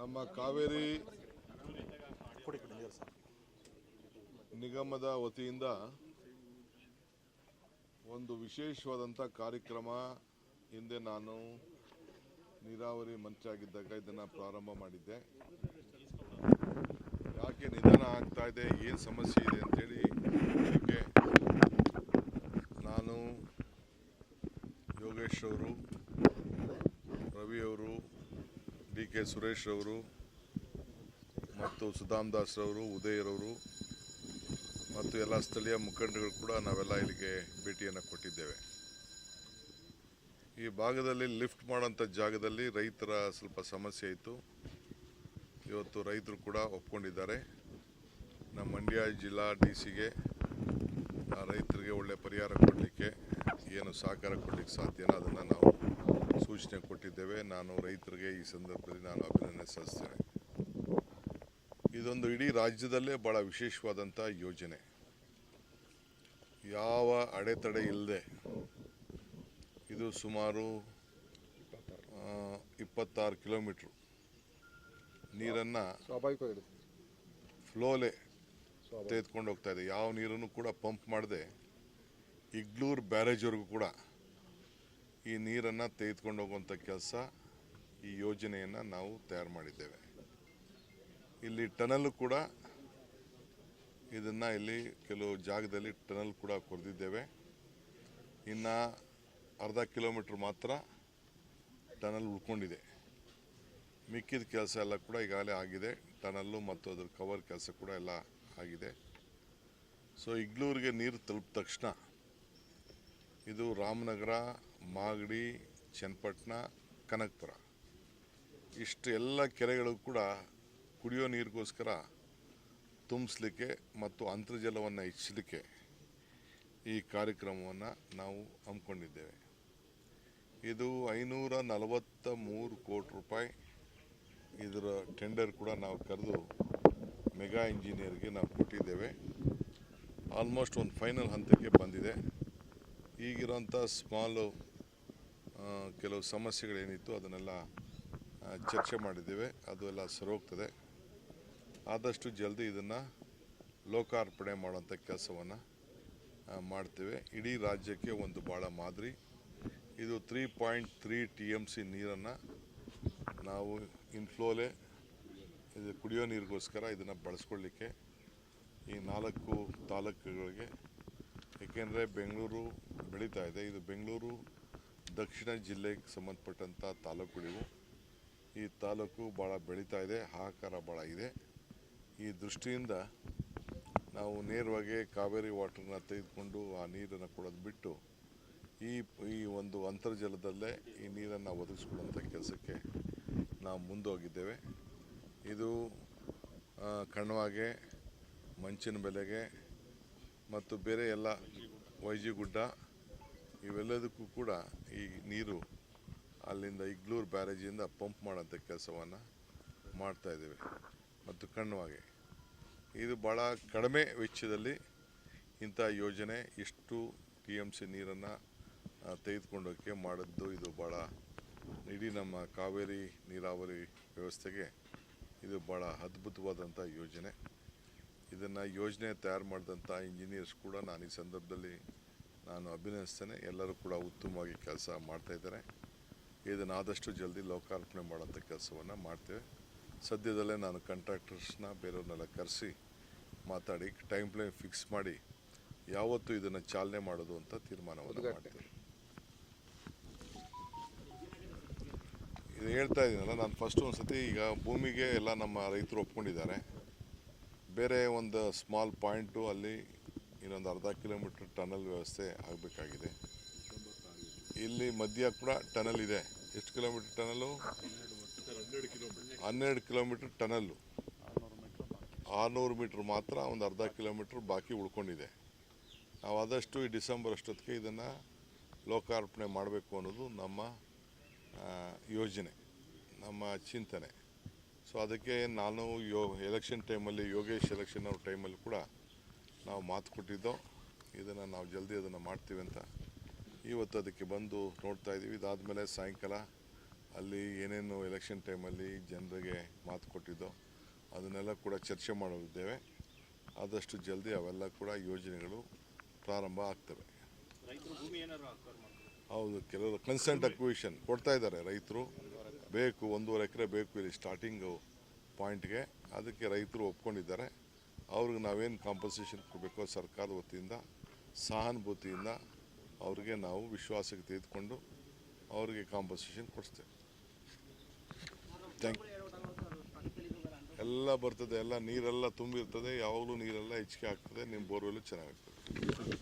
ನಮ್ಮ ಕಾವೇರಿ ನಿಗಮದ ವತಿಯಿಂದ ಒಂದು ವಿಶೇಷವಾದಂಥ ಕಾರ್ಯಕ್ರಮ ಹಿಂದೆ ನಾನು ನೀರಾವರಿ ಮಂಚ ಆಗಿದ್ದಾಗ ಇದನ್ನು ಪ್ರಾರಂಭ ಮಾಡಿದ್ದೆ. ಯಾಕೆ ನಿಧಾನ ಆಗ್ತಾ ಇದೆ, ಏನು ಸಮಸ್ಯೆ ಇದೆ ಅಂತೇಳಿ ಇದಕ್ಕೆ ನಾನು ಯೋಗೇಶ್ ಅವರು ರವಿ ಅವರು ಡಿ ಕೆ ಸುರೇಶ್ ಅವರು ಮತ್ತು ಸುಧಾಮ್ ದಾಸ್ ಅವರು ಉದಯರವರು ಮತ್ತು ಎಲ್ಲ ಸ್ಥಳೀಯ ಮುಖಂಡಗಳು ಕೂಡ ನಾವೆಲ್ಲ ಇಲ್ಲಿಗೆ ಭೇಟಿಯನ್ನು ಕೊಟ್ಟಿದ್ದೇವೆ. ಈ ಭಾಗದಲ್ಲಿ ಲಿಫ್ಟ್ ಮಾಡೋಂಥ ಜಾಗದಲ್ಲಿ ರೈತರ ಸ್ವಲ್ಪ ಸಮಸ್ಯೆ ಇತ್ತು. ಇವತ್ತು ರೈತರು ಕೂಡ ಒಪ್ಕೊಂಡಿದ್ದಾರೆ. ನಮ್ಮ ಮಂಡ್ಯ ಜಿಲ್ಲಾ ಡಿ ಸಿಗೆ ರೈತರಿಗೆ ಒಳ್ಳೆ ಪರಿಹಾರ ಕೊಡಲಿಕ್ಕೆ, ಏನು ಸಹಕಾರ ಕೊಡಲಿಕ್ಕೆ ಸಾಧ್ಯನೋ ಅದನ್ನು ನಾವು ಸೂಚನೆ ಕೊಟ್ಟಿದ್ದೇವೆ. ನಾನು ರೈತರಿಗೆ ಈ ಸಂದರ್ಭದಲ್ಲಿ ನಾನು ಅಭಿನಂದನೆ ಸಲ್ಲಿಸ್ತೇನೆ ಇದೊಂದು ಇಡೀ ರಾಜ್ಯದಲ್ಲೇ ಭಾಳ ವಿಶೇಷವಾದಂಥ ಯೋಜನೆ. ಯಾವ ಅಡೆತಡೆ ಇಲ್ಲದೆ ಇದು ಸುಮಾರು ಇಪ್ಪತ್ತಾರು ಕಿಲೋಮೀಟ್ರು ನೀರನ್ನು ಸ್ವಾಭಾವಿಕವಾಗಿ ಫ್ಲೋಲೆ ತೆಗೆದುಕೊಂಡು ಹೋಗ್ತಾ ಇದೆ. ಯಾವ ನೀರನ್ನು ಕೂಡ ಪಂಪ್ ಮಾಡದೆ ಇಗ್ಲೂರು ಬ್ಯಾರೇಜ್ವರೆಗೂ ಕೂಡ ಈ ನೀರನ್ನು ತೆಗೆದುಕೊಂಡು ಹೋಗುವಂಥ ಕೆಲಸ ಈ ಯೋಜನೆಯನ್ನು ನಾವು ತಯಾರು ಮಾಡಿದ್ದೇವೆ. ಇಲ್ಲಿ ಟನಲ್ ಕೂಡ ಇದನ್ನು ಇಲ್ಲಿ ಕೆಲವು ಜಾಗದಲ್ಲಿ ಟನಲ್ ಕೂಡ ಕೊರೆದಿದ್ದೇವೆ ಇನ್ನು ಅರ್ಧ ಕಿಲೋಮೀಟ್ರ್ ಮಾತ್ರ ಟನಲ್ ಉಳ್ಕೊಂಡಿದೆ. ಮಿಕ್ಕಿದ ಕೆಲಸ ಎಲ್ಲ ಕೂಡ ಈಗಾಗಲೇ ಆಗಿದೆ. ಟನಲ್ಲು ಮತ್ತು ಅದ್ರ ಕವರ್ ಕೆಲಸ ಕೂಡ ಎಲ್ಲ ಆಗಿದೆ. ಸೊ ಇಗ್ಲೂರಿಗೆ ನೀರು ತಲುಪಿದ ತಕ್ಷಣ ಇದು ರಾಮನಗರ ಮಾಗಡಿ, ಚನ್ನಪಟ್ಟಣ, ಕನಕಪುರ. ಇಷ್ಟು ಎಲ್ಲ ಕೆರೆಗಳು ಕೂಡ ಕುಡಿಯೋ ನೀರಿಗೋಸ್ಕರ ತುಂಬಿಸ್ಲಿಕ್ಕೆ ಮತ್ತು ಅಂತರ್ಜಲವನ್ನು ಹೆಚ್ಚಲಿಕ್ಕೆ ಈ ಕಾರ್ಯಕ್ರಮವನ್ನು ನಾವು ಹಮ್ಮಿಕೊಂಡಿದ್ದೇವೆ. ಇದು ಐನೂರ ನಲವತ್ತ ಮೂರು ಕೋಟಿ ರೂಪಾಯಿ. ಇದರ ಟೆಂಡರ್ ಕೂಡ ನಾವು ಕರೆದು ಮೆಗಾ ಇಂಜಿನಿಯರ್ಗೆ ನಾವು ಕೊಟ್ಟಿದ್ದೇವೆ. ಆಲ್ಮೋಸ್ಟ್ ಒಂದು ಫೈನಲ್ ಹಂತಕ್ಕೆ ಬಂದಿದೆ. ಈಗಿರೋಂಥ ಸ್ಮಾಲು ಕೆಲವು ಸಮಸ್ಯೆಗಳೇನಿತ್ತು ಅದನ್ನೆಲ್ಲ ಚರ್ಚೆ ಮಾಡಿದ್ದೇವೆ. ಅದು ಎಲ್ಲ ಸರೋಗ್ತದೆ ಆದಷ್ಟು ಜಲ್ದಿ ಇದನ್ನು ಲೋಕಾರ್ಪಣೆ ಮಾಡುವಂಥ ಕೆಲಸವನ್ನು ಮಾಡ್ತೇವೆ. ಇಡೀ ರಾಜ್ಯಕ್ಕೆ ಒಂದು ಭಾಳ ಮಾದರಿ. ಇದು three point three T M C ನೀರನ್ನು ನಾವು ಇನ್ಫ್ಲೋಲೆ ಇದು ಕುಡಿಯೋ ನೀರಿಗೋಸ್ಕರ ಇದನ್ನು ಬಳಸ್ಕೊಳ್ಳಿಕ್ಕೆ ಈ ನಾಲ್ಕು ತಾಲೂಕುಗಳಿಗೆ. ಏಕೆಂದರೆ ಬೆಂಗಳೂರು ಬೆಳೀತಾ ಇದೆ. ಇದು ಬೆಂಗಳೂರು ದಕ್ಷಿಣ ಜಿಲ್ಲೆಗೆ ಸಂಬಂಧಪಟ್ಟಂಥ ತಾಲೂಕುಗಳಿವು ಈ ತಾಲೂಕು ಭಾಳ ಬೆಳೀತಾ ಇದೆ, ಹಾಹಾಕಾರ ಭಾಳ ಇದೆ. ಈ ದೃಷ್ಟಿಯಿಂದ ನಾವು ನೇರವಾಗಿ ಕಾವೇರಿ ವಾಟರ್ನ ತೆಗೆದುಕೊಂಡು ಆ ನೀರನ್ನು ಕೊಡೋದು ಬಿಟ್ಟು ಈ ಈ ಒಂದು ಅಂತರ್ಜಲದಲ್ಲೇ ಈ ನೀರನ್ನು ಒದಗಿಸ್ಕೊಡುವಂಥ ಕೆಲಸಕ್ಕೆ ನಾವು ಮುಂದೋಗಿದ್ದೇವೆ. ಇದು ಕಣ್ವಾಗೆ, ಮಂಚಿನ ಬೆಲೆಗೆ ಮತ್ತು ಬೇರೆ ಎಲ್ಲ ವೈಜಿಗುಡ್ಡ ಇವೆಲ್ಲದಕ್ಕೂ ಕೂಡ ಈ ನೀರು ಅಲ್ಲಿಂದ ಇಗ್ಲೂರು ಬ್ಯಾರೇಜಿಂದ ಪಂಪ್ ಮಾಡೋಂಥ ಕೆಲಸವನ್ನು ಮಾಡ್ತಾ ಇದ್ದೇವೆ. ಮತ್ತು ಕಣ್ವಾಗೆ ಇದು ಭಾಳ ಕಡಿಮೆ ವೆಚ್ಚದಲ್ಲಿ ಇಂಥ ಯೋಜನೆ ಇಷ್ಟು ಟಿ ಎಂ ಸಿ ನೀರನ್ನು ತೆಗೆದುಕೊಂಡೋಕ್ಕೆ ಮಾಡಿದ್ದು. ಇದು ಭಾಳ ಇಡೀ ನಮ್ಮ ಕಾವೇರಿ ನೀರಾವರಿ ವ್ಯವಸ್ಥೆಗೆ ಇದು ಭಾಳ ಅದ್ಭುತವಾದಂಥ ಯೋಜನೆ. ಇದನ್ನು ಯೋಜನೆ ತಯಾರು ಮಾಡಿದಂಥ ಇಂಜಿನಿಯರ್ಸ್ ಕೂಡ ನಾನು ಈ ಸಂದರ್ಭದಲ್ಲಿ ನಾನು ಅಭಿನಯಿಸ್ತೇನೆ. ಎಲ್ಲರೂ ಕೂಡ ಉತ್ತಮವಾಗಿ ಕೆಲಸ ಮಾಡ್ತಾಯಿದ್ದಾರೆ ಇದನ್ನು ಆದಷ್ಟು ಜಲ್ದಿ ಲೋಕಾರ್ಪಣೆ ಮಾಡೋಂಥ ಕೆಲಸವನ್ನು ಮಾಡ್ತೇವೆ. ಸದ್ಯದಲ್ಲೇ ನಾನು ಕಾಂಟ್ರಾಕ್ಟರ್ಸ್ನ ಬೇರೆಯವ್ರನ್ನೆಲ್ಲ ಕರೆಸಿ ಮಾತಾಡಿ ಟೈಮ್ ಪ್ಲೇನ್ ಫಿಕ್ಸ್ ಮಾಡಿ ಯಾವತ್ತು ಇದನ್ನು ಚಾಲನೆ ಮಾಡೋದು ಅಂತ ತೀರ್ಮಾನವನ್ನು ಮಾಡ್ತೇವೆ. ಇದು ಹೇಳ್ತಾ ಇದ್ದೀನಲ್ಲ ನಾನು ಫಸ್ಟ್ ಒಂದು ಸತಿ ಈಗ ಭೂಮಿಗೆ ಎಲ್ಲ ನಮ್ಮ ರೈತರು ಒಪ್ಕೊಂಡಿದ್ದಾರೆ. ಬೇರೆ ಒಂದು ಸ್ಮಾಲ್ ಪಾಯಿಂಟು ಅಲ್ಲಿ ಇನ್ನೊಂದು ಅರ್ಧ ಕಿಲೋಮೀಟ್ರ್ ಟನಲ್ ವ್ಯವಸ್ಥೆ ಆಗಬೇಕಾಗಿದೆ. ಇಲ್ಲಿ ಮಧ್ಯ ಕೂಡ ಟನಲ್ ಇದೆ. ಎಷ್ಟು ಕಿಲೋಮೀಟ್ರ್ ಟನಲ್ಲು? ಹನ್ನೆರಡು ಕಿಲೋಮೀಟ್ರ್ ಟನಲ್ಲು. ಆರುನೂರು ಮೀಟ್ರ್ ಮಾತ್ರ ಒಂದು ಅರ್ಧ ಕಿಲೋಮೀಟ್ರ್ ಬಾಕಿ ಉಳ್ಕೊಂಡಿದೆ. ನಾವು ಆದಷ್ಟು ಈ ಡಿಸೆಂಬರ್ ಅಷ್ಟೊತ್ತಿಗೆ ಇದನ್ನು ಲೋಕಾರ್ಪಣೆ ಮಾಡಬೇಕು ಅನ್ನೋದು ನಮ್ಮ ಯೋಜನೆ, ನಮ್ಮ ಚಿಂತನೆ. ಸೊ ಅದಕ್ಕೆ ನಾನು ಯೋ ಎಲೆಕ್ಷನ್ ಟೈಮಲ್ಲಿ ಯೋಗೇಶ್ ಎಲೆಕ್ಷನ್ ಅವ್ರ ಟೈಮಲ್ಲಿ ಕೂಡ ನಾವು ಮಾತು ಕೊಟ್ಟಿದ್ದೋ ಇದನ್ನು ನಾವು ಜಲ್ದಿ ಅದನ್ನು ಮಾಡ್ತೀವಿ ಅಂತ ಇವತ್ತು ಅದಕ್ಕೆ ಬಂದು ನೋಡ್ತಾ ಇದ್ದೀವಿ ಇದಾದಮೇಲೆ ಸಾಯಂಕಾಲ ಅಲ್ಲಿ ಏನೇನು ಎಲೆಕ್ಷನ್ ಟೈಮಲ್ಲಿ ಜನರಿಗೆ ಮಾತು ಕೊಟ್ಟಿದ್ದೋ ಅದನ್ನೆಲ್ಲ ಕೂಡ ಚರ್ಚೆ ಮಾಡೋದಿದ್ದೇವೆ. ಆದಷ್ಟು ಜಲ್ದಿ ಅವೆಲ್ಲ ಕೂಡ ಯೋಜನೆಗಳು ಪ್ರಾರಂಭ ಆಗ್ತವೆ. ಹೌದು ಕೆಲವರು ಕನ್ಸೆಂಟ್ ಅಕ್ವಿಷನ್ ಕೊಡ್ತಾ ಇದ್ದಾರೆ ರೈತರು. ಬೇಕು ಒಂದೂವರೆ ಎಕರೆ ಬೇಕು ಇಲ್ಲಿ ಸ್ಟಾರ್ಟಿಂಗು ಪಾಯಿಂಟ್ಗೆ ಅದಕ್ಕೆ ರೈತರು ಒಪ್ಕೊಂಡಿದ್ದಾರೆ. ಅವ್ರಿಗೆ ನಾವೇನು ಕಾಂಪನ್ಸೇಷನ್ ಕೊಡಬೇಕೋ ಸರ್ಕಾರದ ವತಿಯಿಂದ, ಸಹಾನುಭೂತಿಯಿಂದ ಅವ್ರಿಗೆ ನಾವು ವಿಶ್ವಾಸಕ್ಕೆ ತೆಗೆದುಕೊಂಡು ಅವರಿಗೆ ಕಾಂಪನ್ಸೇಷನ್ ಕೊಡಿಸ್ತೇವೆ. ಥ್ಯಾಂಕ್ ಎಲ್ಲ ಬರ್ತದೆ, ಎಲ್ಲ ನೀರೆಲ್ಲ ತುಂಬಿರ್ತದೆ, ಯಾವಾಗಲೂ ನೀರೆಲ್ಲ ಹೆಚ್ಚಿಗೆ ಆಗ್ತದೆ, ನಿಮ್ಮ ಬೋರ್ವೆಲ್ಲು ಚೆನ್ನಾಗಾಗ್ತದೆ